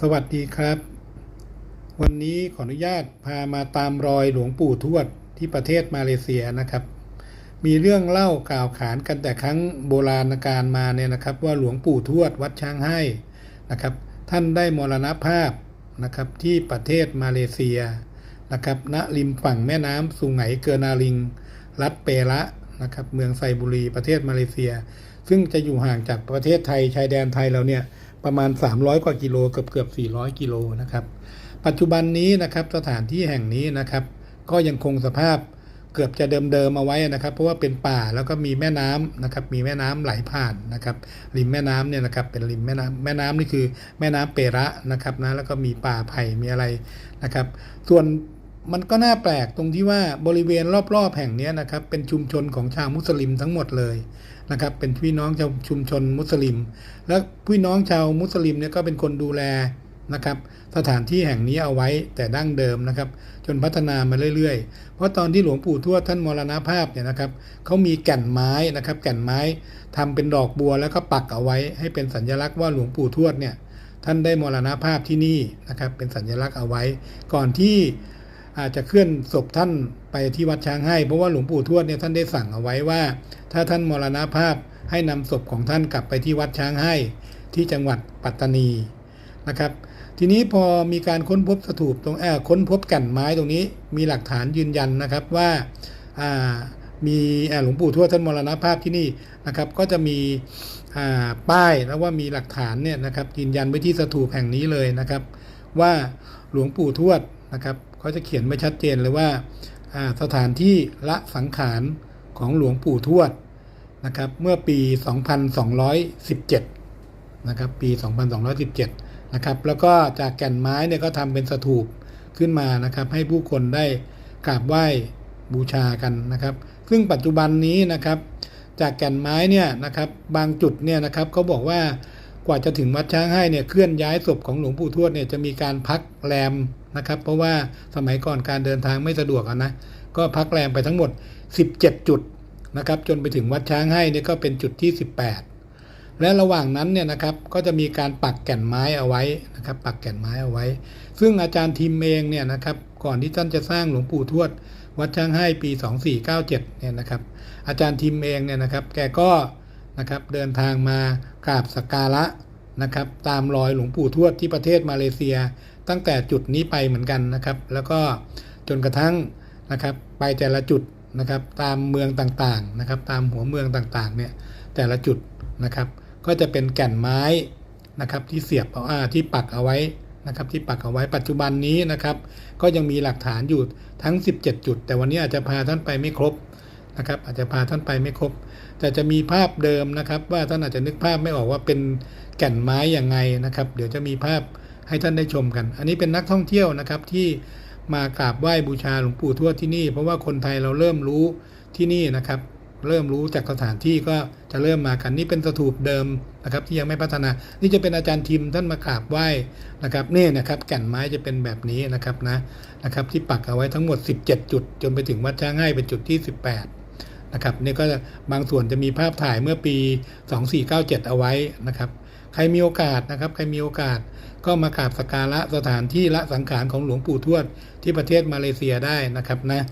สวัสดีครับ วันนี้ขออนุญาตพามาตามรอยหลวงปู่ทวดที่ประเทศมาเลเซียนะครับ มีเรื่องเล่ากล่าวขานกันแต่ครั้งโบราณกาลมาเนี่ยนะครับ ว่าหลวงปู่ทวดวัดช้างให้นะครับ ท่านได้มรณภาพนะครับที่ประเทศมาเลเซียนะครับณริมฝั่งแม่น้ำสุงไหงเกอนาลิง รัฐเประนะครับเมืองไซบุรีประเทศมาเลเซีย ซึ่งจะอยู่ห่างจากประเทศไทยชายแดนไทยเราเนี่ย ประมาณ 300 กว่ากิโลเกือบเกือบ400 กิโลนะครับ ปัจจุบันนี้นะครับสถานที่แห่งนี้นะครับ ก็ยังคงสภาพเกือบจะเดิมๆเอาไว้นะครับ เพราะว่าเป็นป่าแล้วก็มีแม่น้ำนะครับ มีแม่น้ำไหลผ่านนะครับ ริมแม่น้ำเนี่ยนะครับเป็นริมแม่น้ำแม่น้ำนี่คือแม่น้ำเประนะครับนะแล้วก็มีป่าไผ่มีอะไรนะครับ ส่วน มันก็น่าแปลกตรงที่ว่าบริเวณรอบๆแห่งนี้นะครับ เป็นชุมชนของชาวมุสลิมทั้งหมดเลยนะครับ เป็นพี่น้องชาวชุมชนมุสลิม และพี่น้องชาวมุสลิมเนี่ยก็เป็นคนดูแลนะครับ สถานที่แห่งนี้เอาไว้แต่ดั้งเดิมนะครับ จนพัฒนามาเรื่อยๆ เพราะตอนที่หลวงปู่ทวดท่านมรณภาพเนี่ยนะครับเขามีแก่นไม้นะครับ แก่นไม้ทำเป็นดอกบัวแล้วก็ปักเอาไว้ ให้เป็นสัญลักษณ์ว่าหลวงปู่ทวดเนี่ยท่านได้มรณภาพที่นี่นะครับ เป็นสัญลักษณ์เอาไว้ ก่อนที่ อาจจะเคลื่อนศพท่านไปที่วัดช้างให้ เพราะว่าหลวงปู่ทวดเนี่ยท่านได้สั่งเอาไว้ว่า ถ้าท่านมรณภาพให้นำศพของท่านกลับไปที่วัดช้างให้ ที่จังหวัดปัตตานีนะครับ ทีนี้พอมีการค้นพบสถูปตรงแอบค้นพบแก่นไม้ตรงนี้ มีหลักฐานยืนยันนะครับว่าามีหลวงปู่ทวดท่านมรณภาพที่นี่นะครับ ก็จะมีป้ายแล้วว่ามีหลักฐานเนี่ยนะครับยืนยันไว้ที่สถูปแห่งนี้เลยนะครับ ว่าหลวงปู่ทวดนะครับ เขาจะเขียนไว้ชัดเจนเลยว่าอ่าสถานที่ละสังขารของหลวงปู่ทวดนะครับเมื่อปี 2217 นะครับปี 2217 นะครับแล้วก็จากแก่นไม้เนี่ยก็ทำเป็นสถูปขึ้นมานะครับให้ผู้คนได้กราบไหว้บูชากันนะครับ ซึ่งปัจจุบันนี้นะครับจากแก่นไม้เนี่ยนะครับบางจุดเนี่ยนะครับเขาบอกว่า กว่าจะถึงวัดช้างให้เนี่ยเคลื่อนย้ายศพของหลวงปู่ทวดเนี่ยจะมีการพักแรมนะครับ เพราะว่าสมัยก่อนการเดินทางไม่สะดวกอะนะก็พักแรมไปทั้งหมด 17 จุดนะครับ จนไปถึงวัดช้างให้เนี่ยก็เป็นจุดที่ 18 และระหว่างนั้นเนี่ยนะครับก็จะมีการปักแก่นไม้เอาไว้นะครับ ปักแก่นไม้เอาไว้ ซึ่งอาจารย์ทิมเองเนี่ยนะครับก่อนที่ท่านจะสร้างหลวงปู่ทวด วัดช้างให้ปี 2497เนี่ยนะครับ อาจารย์ทิมเองเนี่ยนะครับ แกก็ นะครับเดินทางมากราบสักการะนะครับตามรอยหลวงปู่ทวดที่ประเทศมาเลเซีย ตั้งแต่จุดนี้ไปเหมือนกันนะครับ แล้วก็จนกระทั่งนะครับไปแต่ละจุดนะครับตามเมืองต่างๆนะครับตามหัวเมืองต่างๆเนี่ยแต่ละจุดนะครับ ก็จะเป็นแก่นไม้นะครับที่เสียบเอาอ่าที่ปักเอาไว้นะครับที่ปักเอาไว้ปัจจุบันนี้นะครับ ก็ยังมีหลักฐานอยู่ทั้ง 17 จุด แต่วันนี้อาจจะพาท่านไปไม่ครบ นะครับ อาจจะพาท่านไปไม่ครบ แต่จะมีภาพเดิมนะครับ ว่าท่านอาจจะนึกภาพไม่ออกว่าเป็นแก่นไม้อย่างไงนะครับ เดี๋ยวจะมีภาพให้ท่านได้ชมกัน อันนี้เป็นนักท่องเที่ยวนะครับที่มากราบไหว้บูชาหลวงปู่ทวดที่นี่ เพราะว่าคนไทยเราเริ่มรู้ที่นี่นะครับ เริ่มรู้จากสถานที่ก็จะเริ่มมากันนี่เป็นสถูปเดิมนะครับ ที่ยังไม่พัฒนา นี่จะเป็นอาจารย์ทิมท่านมากราบไหว้นะครับนี่นะครับแก่นไม้จะเป็นแบบนี้นะครับนะนะครับ ที่ปักเอาไว้ทั้งหมด 17 จุด จนไปถึงวัดช้างให้เป็นจุดที่ 18 นะครับนี่ก็บางส่วนจะมีภาพถ่ายเมื่อปี 2497 เอาไว้นะครับ ใครมีโอกาสนะครับ ใครมีโอกาสก็มากราบสักการะสถานที่ละสังขารของหลวงปู่ทวดที่ประเทศมาเลเซียได้นะครับนะ